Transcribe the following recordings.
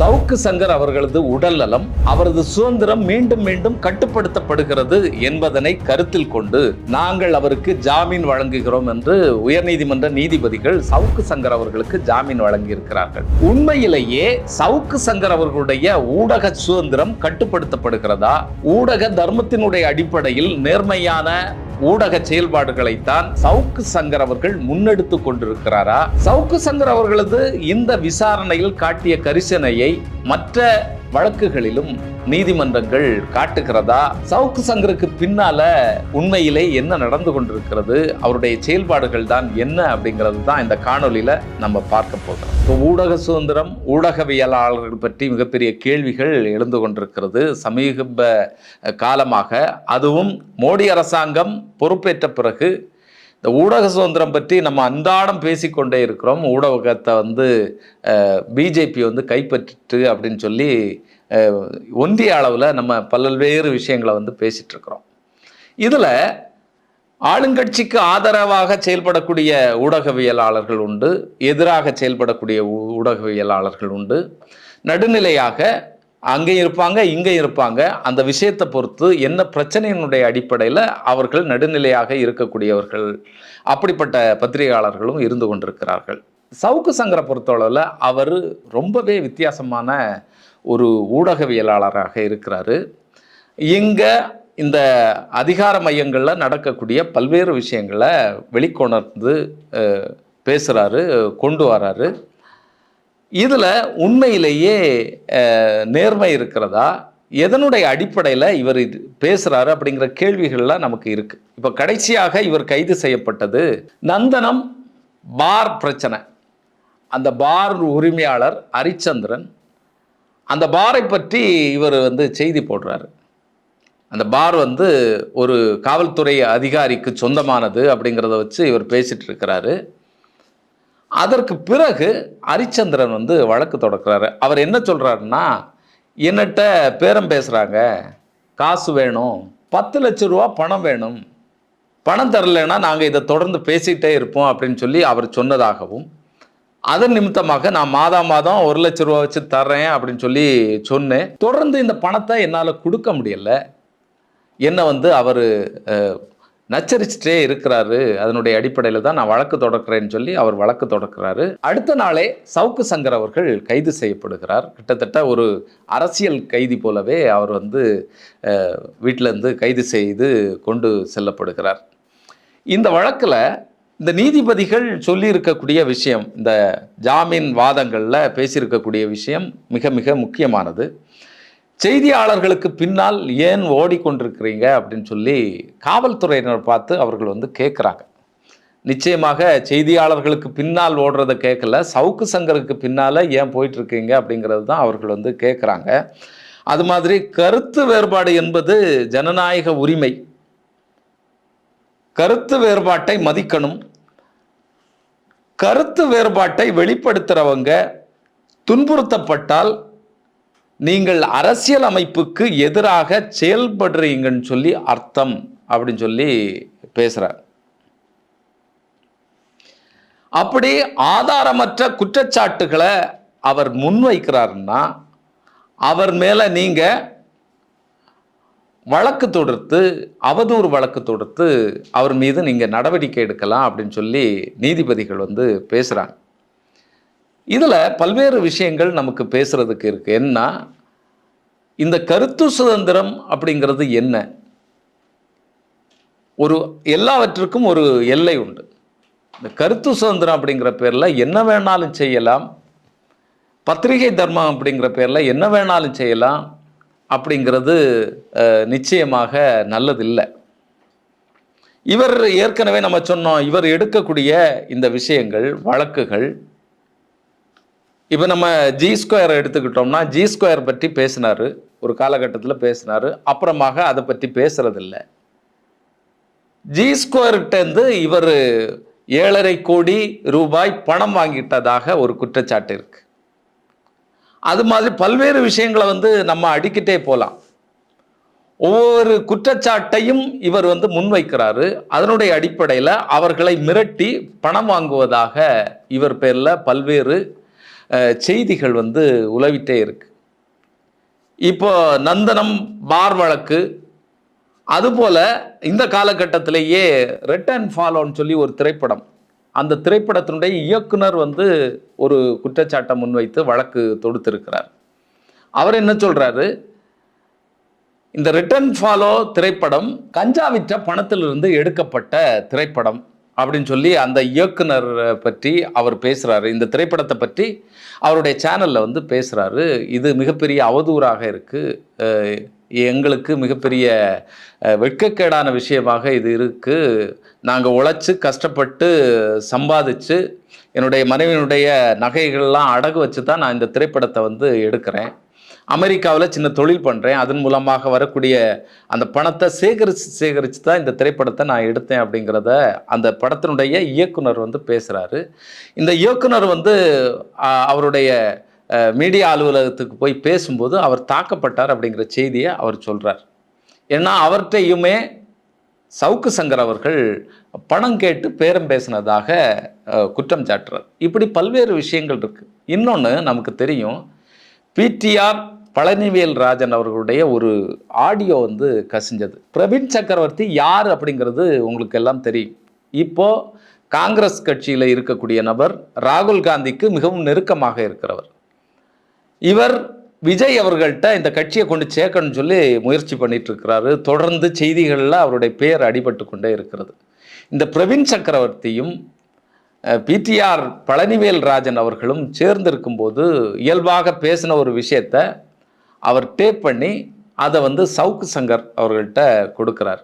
சவுக்கு சங்கர் அவர்களது உடல் நலம் அவரது சுதந்திரம் மீண்டும் மீண்டும் கட்டுப்படுத்தப்படுகிறது என்பதனை கருத்தில் கொண்டு நாங்கள் அவருக்கு ஜாமீன் வழங்குகிறோம் என்று உயர்நீதிமன்ற நீதிபதிகள் சவுக்கு சங்கர் அவர்களுக்கு ஜாமீன் வழங்கியிருக்கிறார்கள். உண்மையிலேயே சவுக்கு சங்கர் அவர்களுடைய ஊடக சுதந்திரம் கட்டுப்படுத்தப்படுகிறதா? ஊடக தர்மத்தினுடைய அடிப்படையில் நேர்மையான ஊடக செயல்பாடுகளைத்தான் சவுக்கு சங்கர் அவர்கள் முன்னெடுத்து கொண்டிருக்கிறாரா? சவுக்கு சங்கர் அவர்களது இந்த விசாரணையில் காட்டிய கரிசனையை மற்ற வழக்குகளிலும் நீதிமன்றங்கள் காட்டுகிறதா? சவுக்கு சங்கருக்கு பின்னால உண்மையிலே என்ன நடந்து கொண்டிருக்கிறது? அவருடைய செயல்பாடுகள் தான் என்ன அப்படிங்கிறது தான் இந்த காணொலியில நம்ம பார்க்க போகிறோம். இப்போ ஊடக சுதந்திரம் ஊடகவியலாளர்கள் பற்றி மிகப்பெரிய கேள்விகள் எழுந்து கொண்டிருக்கிறது. சமீப காலமாக அதுவும் மோடி அரசாங்கம் பொறுப்பேற்ற பிறகு இந்த ஊடக சுதந்திரம் பற்றி நம்ம அன்றாடம் பேசிக்கொண்டே இருக்கிறோம். ஊடகத்தை வந்து பிஜேபி வந்து கைப்பற்றிட்டு அப்படின்னு சொல்லி ஒன்றிய அளவில் நம்ம பல்வேறு விஷயங்களை வந்து பேசிகிட்ருக்குறோம் இருக்கிறோம் இதில் ஆளுங்கட்சிக்கு ஆதரவாக செயல்படக்கூடிய ஊடகவியலாளர்கள் உண்டு எதிராக செயல்படக்கூடிய ஊடகவியலாளர்கள் உண்டு. நடுநிலையாக அங்கே இருப்பாங்க இங்கே இருப்பாங்க. அந்த விஷயத்தை பொறுத்து என்ன பிரச்சனையினுடைய அடிப்படையில் அவர்கள் நடுநிலையாக இருக்கக்கூடியவர்கள் அப்படிப்பட்ட பத்திரிகையாளர்களும் இருந்து கொண்டிருக்கிறார்கள். சவுக்கு சங்கரை பொறுத்தளவில் அவர் ரொம்பவே வித்தியாசமான ஒரு ஊடகவியலாளராக இருக்கிறாரு. இங்கே இந்த அதிகார மையங்களில் நடக்கக்கூடிய பல்வேறு விஷயங்களை வெளிக்கொணர்ந்து பேசுகிறாரு கொண்டு வராரு. இதில் உண்மையிலேயே நேர்மை இருக்கிறதா? எதனுடைய அடிப்படையில் இவர் இது பேசுகிறாரு அப்படிங்கிற கேள்விகள்லாம் நமக்கு இருக்குது இப்போ கடைசியாக இவர் கைது செய்யப்பட்டது நந்தனம் பார் பிரச்சனை. அந்த பார் உரிமையாளர் ஹரிச்சந்திரன் அந்த பாரை பற்றி இவர் வந்து செய்தி போடுறாரு. அந்த பார் வந்து ஒரு காவல்துறை அதிகாரிக்கு சொந்தமானது அப்படிங்கிறத வச்சு இவர் பேசிகிட்டு இருக்கிறாரு. அதற்கு பிறகு ஹரிச்சந்திரன் வந்து வழக்கு தொடக்கிறாரு அவர் என்ன சொல்கிறாருன்னா என்னட்ட பேரம் பேசுகிறாங்க காசு வேணும். பத்து லட்ச ரூபா பணம் வேணும். பணம் தரலைன்னா நாங்கள் இதை தொடர்ந்து பேசிகிட்டே இருப்போம் அப்படின்னு சொல்லி அவர் சொன்னதாகவும் அதன் நிமித்தமாக நான் மாதா மாதம் ஒரு லட்ச ரூபா வச்சு தர்றேன் அப்படின்னு சொல்லி சொன்னேன். தொடர்ந்து இந்த பணத்தை என்னால் கொடுக்க முடியல. என்ன வந்து அவர் நச்சரிச்சுட்டே இருக்கிறாரு. அதனுடைய அடிப்படையில் தான் நான் வழக்கு தொடக்கிறேன்னு சொல்லி அவர் வழக்கு தொடக்கிறாரு அடுத்த நாளே சவுக்கு சங்கர் அவர்கள் கைது செய்யப்படுகிறார். கிட்டத்தட்ட ஒரு அரசியல் கைதி போலவே அவர் வந்து வீட்டிலேருந்து கைது செய்து கொண்டு செல்லப்படுகிறார். இந்த வழக்கில் இந்த நீதிபதிகள் சொல்லியிருக்கக்கூடிய விஷயம் இந்த ஜாமீன் வாதங்களில் பேசியிருக்கக்கூடிய விஷயம் மிக மிக முக்கியமானது. செய்தியாளர்களுக்கு பின்னால் ஏன் ஓடிக்கொண்டிருக்கிறீங்க அப்படின்னு சொல்லி காவல்துறையினர் பார்த்து அவர்கள் வந்து கேட்குறாங்க நிச்சயமாக செய்தியாளர்களுக்கு பின்னால் ஓடுறத கேட்கல சவுக்கு சங்கருக்கு பின்னால் ஏன் போயிட்டுருக்கீங்க அப்படிங்கிறது தான் அவர்கள் வந்து கேட்குறாங்க அது மாதிரி கருத்து வேறுபாடு என்பது ஜனநாயக உரிமை. கருத்து வேறுபாட்டை மதிக்கணும். கருத்து வேறுபாட்டை வெளிப்படுத்துகிறவங்க துன்புறுத்தப்பட்டால் நீங்கள் அரசியல் அமைப்புக்கு எதிராக செயல்படுறீங்கன்னு சொல்லி அர்த்தம் அப்படின்னு சொல்லி பேசுகிறார் அப்படி ஆதாரமற்ற குற்றச்சாட்டுகளை அவர் முன்வைக்கிறாருன்னா அவர் மேலே நீங்கள் வழக்கு தொடுத்து அவதூறு வழக்கு தொடுத்து அவர் மீது நீங்கள் நடவடிக்கை எடுக்கலாம் அப்படின்னு சொல்லி நீதிபதிகள் வந்து பேசுகிறாங்க இதில் பல்வேறு விஷயங்கள் நமக்கு பேசுறதுக்கு இருக்கு. என்ன? இந்த கருத்து சுதந்திரம் அப்படிங்கிறது என்ன? ஒரு எல்லாவற்றுக்கும் ஒரு எல்லை உண்டு. இந்த கருத்து சுதந்திரம் அப்படிங்கிற பேரில் என்ன வேணாலும் செய்யலாம். பத்திரிகை தர்மம் அப்படிங்கிற பேரில் என்ன வேணாலும் செய்யலாம் அப்படிங்கிறது நிச்சயமாக நல்லதில்லை. இவர் ஏற்கனவே நம்ம சொன்னோம் இவர் எடுக்கக்கூடிய இந்த விஷயங்கள் வழக்குகள் இப்போ நம்ம ஜி ஸ்கொயர் எடுத்துக்கிட்டோம்னா ஜி ஸ்கொயர் பற்றி பேசினார் ஒரு காலகட்டத்தில் பேசினார். அப்புறமாக அதை பற்றி பேசுகிறதில்ல ஜி ஸ்கொயர்கிட்டேருந்து இவர் ஏழரை கோடி ரூபாய் பணம் வாங்கிட்டதாக ஒரு குற்றச்சாட்டு இருக்கு. அது மாதிரி பல்வேறு விஷயங்களை வந்து நம்ம அடிக்கிட்டே போகலாம் ஒவ்வொரு குற்றச்சாட்டையும் இவர் வந்து முன்வைக்கிறாரு. அதனுடைய அடிப்படையில் அவர்களை மிரட்டி பணம் வாங்குவதாக இவர் பேரில் பல்வேறு செய்திகள் வந்து உலவிட்டே இருக்கு. இப்போ நந்தனம் பார் வழக்கு அதுபோல இந்த காலகட்டத்திலேயே ரெட் அண்ட் ஃபாலோன்னு சொல்லி ஒரு திரைப்படம். அந்த திரைப்படத்தினுடைய இயக்குனர் வந்து ஒரு குற்றச்சாட்டை முன்வைத்து வழக்கு தொடுத்திருக்கிறார். அவர் என்ன சொல்றாரு? இந்த ரிட்டர்ன் ஃபாலோ திரைப்படம் கஞ்சா விற்ற பணத்திலிருந்து எடுக்கப்பட்ட திரைப்படம். அப்படின்னு சொல்லி அந்த இயக்குனர் பற்றி அவர் பேசுகிறாரு இந்த திரைப்படத்தை பற்றி அவருடைய சேனலில் வந்து பேசுகிறாரு இது மிகப்பெரிய அவதூறாக இருக்குது எங்களுக்கு மிகப்பெரிய வெட்கக்கேடான விஷயமாக இது இருக்குது நாங்கள் உழைச்சி கஷ்டப்பட்டு சம்பாதிச்சு என்னுடைய மனைவியினுடைய நகைகள்லாம் அடகு வச்சு தான் நான் இந்த திரைப்படத்தை வந்து எடுக்கிறேன். அமெரிக்காவில் சின்ன தொழில் பண்ணுறேன் அதன் மூலமாக வரக்கூடிய அந்த பணத்தை சேகரித்து சேகரித்து தான் இந்த திரைப்படத்தை நான் எடுத்தேன் அப்படிங்கிறத அந்த படத்தினுடைய இயக்குனர் வந்து பேசுகிறாரு இந்த இயக்குனர் வந்து அவருடைய மீடியா அலுவலகத்துக்கு போய் பேசும்போது அவர் தாக்கப்பட்டார் அப்படிங்கிற செய்தியை அவர் சொல்கிறார் ஏன்னா அவர்கிட்டையுமே சவுக்கு சங்கர் அவர்கள் பணம் கேட்டு பேரம் பேசினதாக குற்றம் சாட்டுறார். இப்படி பல்வேறு விஷயங்கள் இருக்குது இன்னொன்று நமக்கு தெரியும். பிடிஆர் பழனிவேல் ராஜன் அவர்களுடைய ஒரு ஆடியோ வந்து கசிஞ்சது. பிரவீன் சக்கரவர்த்தி யார் அப்படிங்கிறது உங்களுக்கு எல்லாம் தெரியும். இப்போ காங்கிரஸ் கட்சியில் இருக்கக்கூடிய நபர் ராகுல் காந்திக்கு மிகவும் நெருக்கமாக இருக்கிறவர். இவர் விஜய் அவர்கள்ட்ட இந்த கட்சியை கொண்டு சேர்க்கணும்னு சொல்லி முயற்சி பண்ணிட்டு இருக்கிறாரு தொடர்ந்து செய்திகளில் அவருடைய பெயர் அடிபட்டு கொண்டே இருக்கிறது. இந்த பிரவீன் சக்கரவர்த்தியும் பிடிஆர் பழனிவேல் ராஜன் அவர்களும் சேர்ந்திருக்கும்போது இயல்பாக பேசின ஒரு விஷயத்தை அவர் டேப் பண்ணி அதை வந்து சவுக்கு சங்கர் அவர்கள்ட்ட கொடுக்குறார்.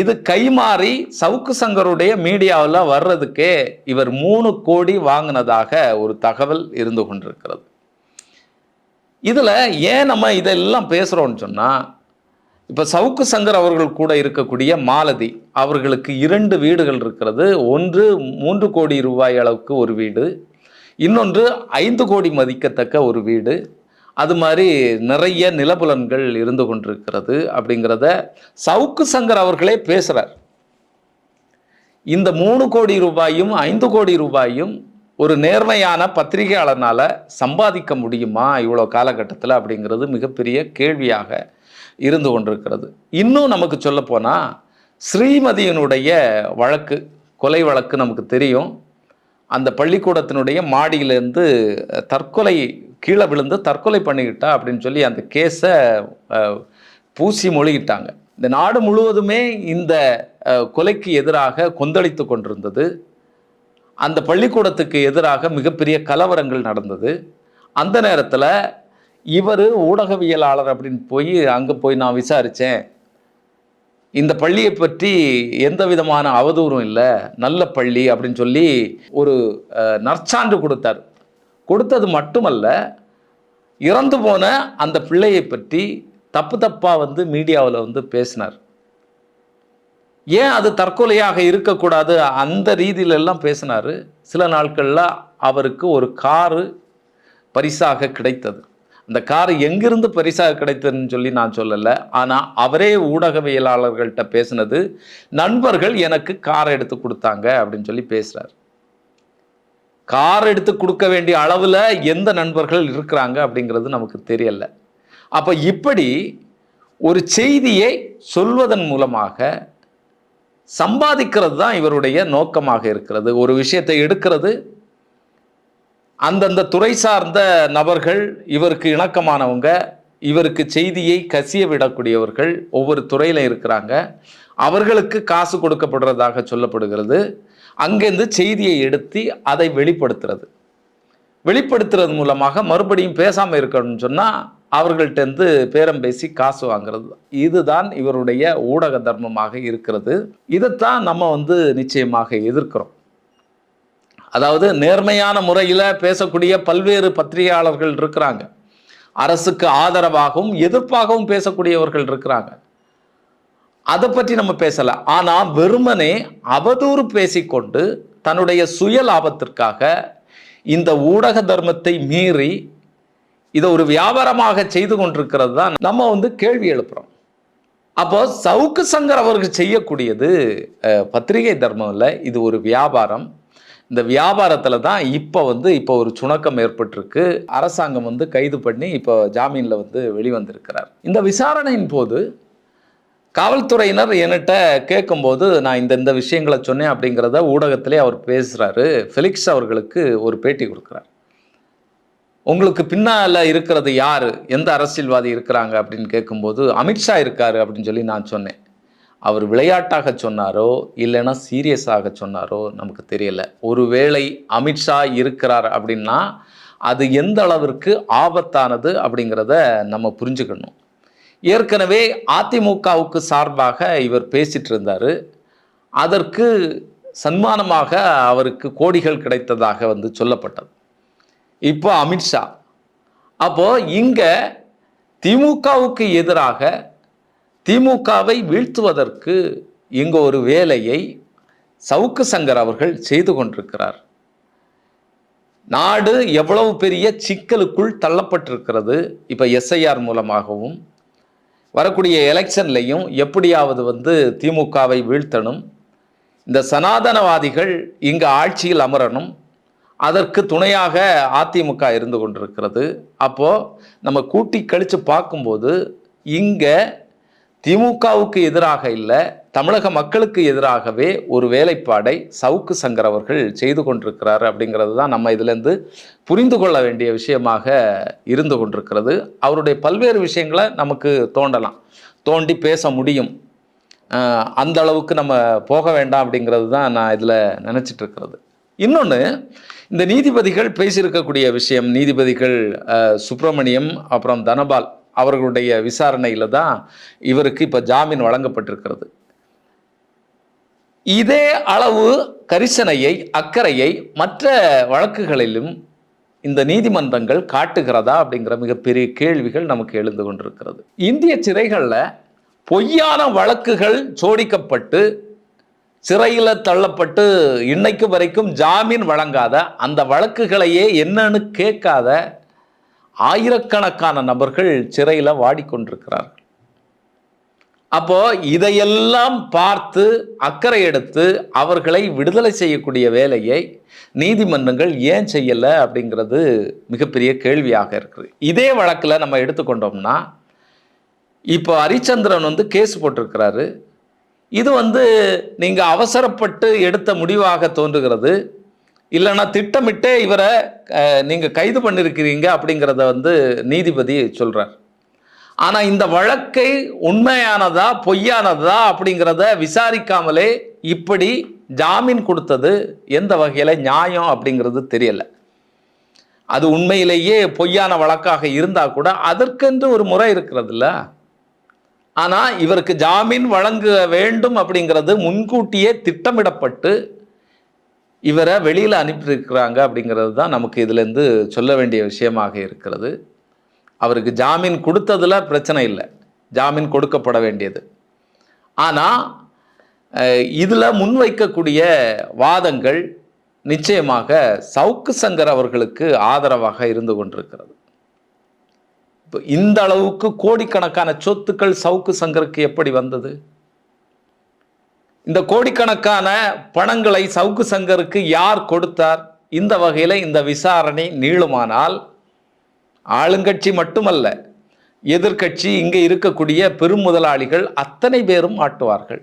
இது கைமாறி சவுக்கு சங்கருடைய மீடியாவில் வர்றதுக்கே இவர் மூணு கோடி வாங்கினதாக ஒரு தகவல் இருந்து கொண்டிருக்கிறது. இதில் ஏன் நம்ம இதெல்லாம் பேசுகிறோம்னு சொன்னால் இப்போ சவுக்கு சங்கர் அவர்கள் கூட இருக்கக்கூடிய மாலதி அவர்களுக்கு இரண்டு வீடுகள் இருக்கிறது. ஒன்று மூன்று கோடி ரூபாய் அளவுக்கு ஒரு வீடு இன்னொன்று ஐந்து கோடி மதிக்கத்தக்க ஒரு வீடு. அது மாதிரி நிறைய நிலபுலன்கள் இருந்து கொண்டிருக்கிறது அப்படிங்கிறத சவுக்கு சங்கர் அவர்களே பேசுகிறார் இந்த மூணு கோடி ரூபாயும் ஐந்து கோடி ரூபாயும் ஒரு நேர்மையான பத்திரிகையாளனால் சம்பாதிக்க முடியுமா இவ்வளோ காலகட்டத்தில் அப்படிங்கிறது மிகப்பெரிய கேள்வியாக இருந்து கொண்டிருக்கிறது. இன்னும் நமக்கு சொல்லப்போனால் ஸ்ரீமதியினுடைய வழக்கு கொலை வழக்கு நமக்கு தெரியும். அந்த பள்ளிக்கூடத்தினுடைய மாடியிலேருந்து தற்கொலை கீழே விழுந்து தற்கொலை பண்ணிக்கிட்டா அப்படின்னு சொல்லி அந்த கேஸை பூசி மொழிகிட்டாங்க. இந்த நாடு முழுவதுமே இந்த கொலைக்கு எதிராக கொந்தளித்து கொண்டிருந்தது. அந்த பள்ளிக்கூடத்துக்கு எதிராக மிகப்பெரிய கலவரங்கள் நடந்தது. அந்த நேரத்தில் இவர் ஊடகவியலாளர் அப்படின்னு போய் அங்கே போய் நான் விசாரித்தேன் இந்த பள்ளியை பற்றி எந்த விதமான அவதூறும் இல்லை. நல்ல பள்ளி அப்படின்னு சொல்லி ஒரு நற்சான்று கொடுத்தார். கொடுத்தது மட்டுமல்ல இறந்து போன அந்த பிள்ளையை பற்றி தப்பு தப்பாக வந்து மீடியாவில் வந்து பேசினார். ஏன் அது தற்கொலையாக இருக்கக்கூடாது அந்த ரீதியிலெல்லாம் பேசினார். சில நாட்களில் அவருக்கு ஒரு காரு பரிசாக கிடைத்தது. அந்த கார் எங்கிருந்து பரிசாக கிடைத்ததுன்னு சொல்லி நான் சொல்லலை. ஆனால் அவரே ஊடகவியலாளர்கள்ட்ட பேசினது நண்பர்கள் எனக்கு கார் எடுத்து கொடுத்தாங்க அப்படின்னு சொல்லி பேசுகிறார் கார் எடுத்து கொடுக்க வேண்டிய அளவில் எந்த நண்பர்கள் இருக்கிறாங்க அப்படிங்கிறது நமக்கு தெரியல. அப்போ இப்படி ஒரு செய்தியை சொல்வதன் மூலமாக சம்பாதிக்கிறது தான் இவருடைய நோக்கமாக இருக்கிறது. ஒரு விஷயத்தை எடுக்கிறது அந்தந்த துறை சார்ந்த நபர்கள் இவருக்கு இணக்கமானவங்க இவருக்கு செய்தியை கசிய விடக்கூடியவர்கள் ஒவ்வொரு துறையில் இருக்கிறாங்க. அவர்களுக்கு காசு கொடுக்கப்படுறதாக சொல்லப்படுகிறது. அங்கேருந்து செய்தியை எடுத்து அதை வெளிப்படுத்துறது. வெளிப்படுத்துறது மூலமாக மறுபடியும் பேசாமல் இருக்கணும்னு சொன்னால் அவர்கள்ட்டேருந்து பேரம் பேசி காசு வாங்குறது. இதுதான் இவருடைய ஊடக தர்மமாக இருக்கிறது. இதைத்தான் நம்ம வந்து நிச்சயமாக எதிர்க்கிறோம். அதாவது நேர்மையான முறையில் பேசக்கூடிய பல்வேறு பத்திரிகையாளர்கள் இருக்கிறாங்க. அரசுக்கு ஆதரவாகவும் எதிர்ப்பாகவும் பேசக்கூடியவர்கள் இருக்கிறாங்க. அதை பற்றி நம்ம பேசலை. ஆனால் வெறுமனே அவதூறு பேசிக்கொண்டு தன்னுடைய சுய லாபத்திற்காக இந்த ஊடக தர்மத்தை மீறி இதை ஒரு வியாபாரமாக செய்து கொண்டிருக்கிறது தான் நம்ம வந்து கேள்வி எழுப்புகிறோம் அப்போ சவுக்கு சங்கர் அவர்கள் செய்யக்கூடியது பத்திரிகை தர்மம் இல்லை இது ஒரு வியாபாரம். இந்த வியாபாரத்தில் தான் இப்போ வந்து இப்போ ஒரு சுணக்கம் ஏற்பட்டிருக்கு. அரசாங்கம் வந்து கைது பண்ணி இப்போ ஜாமீனில் வந்து வெளிவந்திருக்கிறார். இந்த விசாரணையின் போது காவல்துறையினர் என்கிட்ட கேட்கும்போது நான் இந்த இந்த விஷயங்களை சொன்னேன் அப்படிங்கிறத ஊடகத்திலே அவர் பேசுகிறாரு ஃபெலிக்ஸ் அவர்களுக்கு ஒரு பேட்டி கொடுக்குறார். உங்களுக்கு பின்னால் இருக்கிறது யார்? எந்த அரசியல்வாதி இருக்கிறாங்க? அப்படின்னு கேட்கும்போது அமித்ஷா இருக்காரு அப்படின்னு சொல்லி நான் சொன்னேன். அவர் விளையாட்டாக சொன்னாரோ இல்லைன்னா சீரியஸாக சொன்னாரோ நமக்கு தெரியல. ஒருவேளை அமித்ஷா இருக்கிறார் அப்படின்னா அது எந்த அளவிற்கு ஆபத்தானது அப்படிங்கிறத நம்ம புரிஞ்சுக்கணும். ஏற்கனவே அதிமுகவுக்கு சார்பாக இவர் பேசிட்டு இருந்தார். அதற்கு சன்மானமாக அவருக்கு கோடிகள் கிடைத்ததாக வந்து சொல்லப்பட்டது. இப்போ அமித்ஷா அப்போது இங்கே திமுகவுக்கு எதிராக திமுகவை வீழ்த்துவதற்கு இங்கே ஒரு வேலையை சவுக்கு சங்கர் அவர்கள் செய்து கொண்டிருக்கிறார். நாடு எவ்வளவு பெரிய சிக்கலுக்குள் தள்ளப்பட்டிருக்கிறது. இப்போ எஸ்ஐஆர் மூலமாகவும் வரக்கூடிய எலெக்ஷன்லையும் எப்படியாவது வந்து திமுகவை வீழ்த்தணும். இந்த சனாதனவாதிகள் இங்கு ஆட்சியில் அமரணும். அதற்கு துணையாக அதிமுக இருந்து கொண்டிருக்கிறது. அப்போது நம்ம கூட்டி கழித்து பார்க்கும்போது இங்கே திமுகவுக்கு எதிராக இல்லை தமிழக மக்களுக்கு எதிராகவே ஒரு வேலைப்பாடை சவுக்கு சங்கர் அவர்கள் செய்து கொண்டிருக்கிறார் அப்படிங்கிறது தான் நம்ம இதிலேருந்து புரிந்து கொள்ள வேண்டிய விஷயமாக இருந்து கொண்டிருக்கிறது. அவருடைய பல்வேறு விஷயங்களை நமக்கு தோண்டலாம். தோண்டி பேச முடியும். அந்த அளவுக்கு நம்ம போக வேண்டாம் அப்படிங்கிறது தான் நான் இதில் நினச்சிட்டு இருக்கிறது இன்னொன்று இந்த நீதிபதிகள் பேசியிருக்கக்கூடிய விஷயம் நீதிபதிகள் சுப்பிரமணியம் அப்புறம் தனபால் அவர்களுடைய விசாரணையில் தான் இவருக்கு இப்போ ஜாமீன் வழங்கப்பட்டிருக்கிறது. இதே அளவு கரிசனையை அக்கறையை மற்ற வழக்குகளிலும் இந்த நீதிமன்றங்கள் காட்டுகிறதா அப்படிங்கிற மிகப்பெரிய கேள்விகள் நமக்கு எழுந்து கொண்டிருக்கிறது. இந்திய சிறைகளில் பொய்யான வழக்குகள் சோடிக்கப்பட்டு சிறையில் தள்ளப்பட்டு இன்னைக்கு வரைக்கும் ஜாமீன் வழங்காத அந்த வழக்குகளையே என்னன்னு கேட்காத ஆயிரக்கணக்கான நபர்கள் சிறையில் வாடிக்கொண்டிருக்கிறார்கள். அப்போ இதையெல்லாம் பார்த்து அக்கறை எடுத்து அவர்களை விடுதலை செய்யக்கூடிய வேலையை நீதிமன்றங்கள் ஏன் செய்யலை அப்படிங்கிறது மிகப்பெரிய கேள்வியாக இருக்குது. இதே வழக்கில் நம்ம எடுத்துக்கொண்டோம்னா இப்போ ஹரிச்சந்திரன் வந்து கேஸ் போட்டிருக்கிறாரு. இது வந்து நீங்கள் அவசரப்பட்டு எடுத்த முடிவாக தோன்றுகிறது. இல்லைன்னா திட்டமிட்டே இவரை நீங்கள் கைது பண்ணியிருக்கிறீங்க அப்படிங்கிறத வந்து நீதிபதி சொல்கிறார் ஆனால் இந்த வழக்கை உண்மையானதா பொய்யானதா அப்படிங்கிறத விசாரிக்காமலே இப்படி ஜாமீன் கொடுத்தது எந்த வகையில் நியாயம் அப்படிங்கிறது தெரியலை. அது உண்மையிலேயே பொய்யான வழக்காக இருந்தால் கூட அதற்கென்று ஒரு முறை இருக்கிறதுல்ல. ஆனால் இவருக்கு ஜாமீன் வழங்க வேண்டும் அப்படிங்கிறது முன்கூட்டியே திட்டமிடப்பட்டு இவரை வெளியில் அனுப்பியிருக்கிறாங்க அப்படிங்கிறது தான் நமக்கு இதுலேருந்து சொல்ல வேண்டிய விஷயமாக இருக்கிறது. அவருக்கு ஜாமீன் கொடுத்ததில் பிரச்சனை இல்லை. ஜாமீன் கொடுக்கப்பட வேண்டியது. ஆனால் இதில் முன்வைக்கக்கூடிய வாதங்கள் நிச்சயமாக சவுக்கு சங்கர் அவர்களுக்கு ஆதரவாக இருந்து கொண்டிருக்கிறது. இப்போ இந்த அளவுக்கு கோடிக்கணக்கான சொத்துக்கள் சவுக்கு சங்கருக்கு எப்படி வந்தது? இந்த கோடிக்கணக்கான பணங்களை சவுக்கு சங்கருக்கு யார் கொடுத்தார்? இந்த வகையில் இந்த விசாரணை நீளுமானால் ஆளுங்கட்சி மட்டுமல்ல எதிர்க்கட்சி இங்கே இருக்கக்கூடிய பெரும் முதலாளிகள் அத்தனை பேரும் ஆட்டுவார்கள்.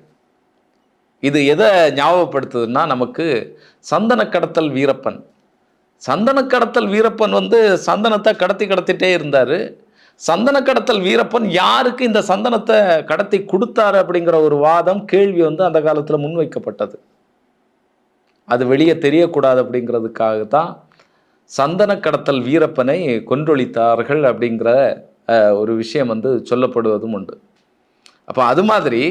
இது எதை ஞாபகப்படுத்துதுன்னா நமக்கு சந்தன கடத்தல் வீரப்பன். சந்தன கடத்தல் வீரப்பன் வந்து சந்தனத்தை கடத்தி கடத்திட்டே இருந்தார். சந்தன கடத்தல் வீரப்பன் யாருக்கு இந்த சந்தனத்தை கடத்தி கொடுத்தாரு அப்படிங்கிற ஒரு வாதம் கேள்வி வந்து அந்த காலத்தில் முன்வைக்கப்பட்டது. அது வெளியே தெரியக்கூடாது அப்படிங்கிறதுக்காக தான் சந்தன கடத்தல் வீரப்பனை கொன்றொழித்தார்கள் அப்படிங்கிற ஒரு விஷயம் வந்து சொல்லப்படுவதும் உண்டு. அப்போ அது மாதிரி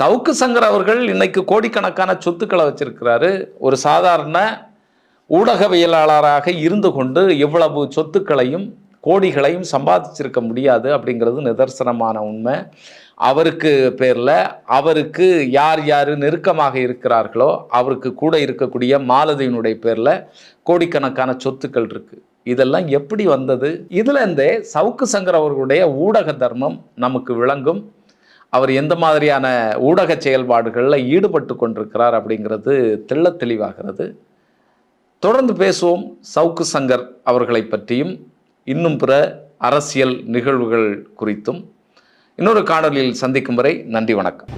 சவுக்கு சங்கர் அவர்கள் இன்னைக்கு கோடிக்கணக்கான சொத்துக்களை வச்சிருக்கிறாரு. ஒரு சாதாரண ஊடகவியலாளராக இருந்து கொண்டு இவ்வளவு சொத்துக்களையும் கோடிகளையும் சம்பாதிச்சிருக்க முடியாது அப்படிங்கிறது நிதர்சனமான உண்மை. அவருக்கு பேரில் அவருக்கு யார் யார் நெருக்கமாக இருக்கிறார்களோ அவருக்கு கூட இருக்கக்கூடிய மாலதியினுடைய பேரில் கோடிக்கணக்கான சொத்துக்கள் இருக்குது இதெல்லாம் எப்படி வந்தது? இதுலேருந்தே சவுக்கு சங்கர் அவர்களுடைய ஊடக தர்மம் நமக்கு விளங்கும். அவர் எந்த மாதிரியான ஊடக செயல்பாடுகளில் ஈடுபட்டு கொண்டிருக்கிறார் அப்படிங்கிறது தெள்ளத் தெளிவாகிறது. தொடர்ந்து பேசுவோம் சவுக்கு சங்கர் அவர்களை பற்றியும் இன்னும் பிற அரசியல் நிகழ்வுகள் குறித்தும். இன்னொரு காணொலியில் சந்திக்கும் வரை நன்றி வணக்கம்.